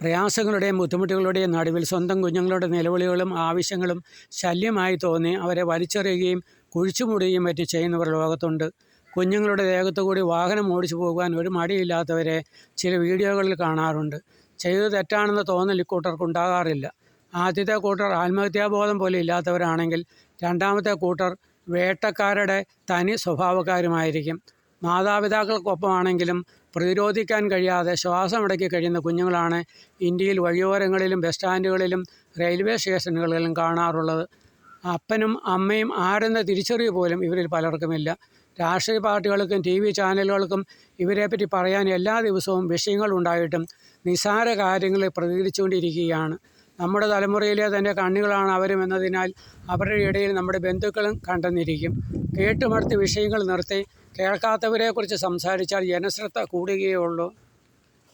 പ്രയാസങ്ങളുടെയും ബുദ്ധിമുട്ടുകളുടെയും നടുവിൽ സ്വന്തം കുഞ്ഞുങ്ങളുടെ നിലവിളികളും ആവശ്യങ്ങളും ശല്യമായി തോന്നി അവരെ വലിച്ചെറിയുകയും കുഴിച്ചുമൂടുകയും മറ്റും ചെയ്യുന്നവർ ലോകത്തുണ്ട്. കുഞ്ഞുങ്ങളുടെ ദേഹത്തു കൂടി വാഹനം ഓടിച്ചു പോകുവാൻ ഒരു മടിയില്ലാത്തവരെ ചില വീഡിയോകളിൽ കാണാറുണ്ട്. ചെയ്തത് തെറ്റാണെന്ന് തോന്നൽ ഇക്കൂട്ടർക്ക് ഉണ്ടാകാറില്ല. ആദ്യത്തെ കൂട്ടർ ആത്മഹത്യാബോധം പോലെ ഇല്ലാത്തവരാണെങ്കിൽ രണ്ടാമത്തെ കൂട്ടർ വേട്ടക്കാരുടെ തനി സ്വഭാവക്കാരുമായിരിക്കും. മാതാപിതാക്കൾക്കൊപ്പമാണെങ്കിലും പ്രതിരോധിക്കാൻ കഴിയാതെ ശ്വാസമടക്കി കഴിയുന്ന കുഞ്ഞുങ്ങളാണ് ഇന്ത്യയിൽ വഴിയോരങ്ങളിലും ബസ് സ്റ്റാൻഡുകളിലും റെയിൽവേ സ്റ്റേഷനുകളിലും കാണാറുള്ളത്. അപ്പനും അമ്മയും ആരെന്ന തിരിച്ചറിവ് പോലും ഇവരിൽ പലർക്കുമില്ല. രാഷ്ട്രീയ പാർട്ടികൾക്കും ടി വി ചാനലുകൾക്കും ഇവരെപ്പറ്റി പറയാൻ എല്ലാ ദിവസവും വിഷയങ്ങളുണ്ടായിട്ടും നിസ്സാര കാര്യങ്ങളിൽ പ്രതികരിച്ചുകൊണ്ടിരിക്കുകയാണ് നമ്മുടെ തലമുറയിലെ തന്നെ കണ്ണികളാണ് അവരും എന്നതിനാൽ അവരുടെ ഇടയിൽ നമ്മുടെ ബന്ധുക്കളും കണ്ടെന്നിരിക്കും. കേട്ടുമടുത്ത് വിഷയങ്ങൾ നിർത്തി കേൾക്കാത്തവരെക്കുറിച്ച് സംസാരിച്ചാൽ ജനശ്രദ്ധ കൂടുകയേ ഉള്ളൂ.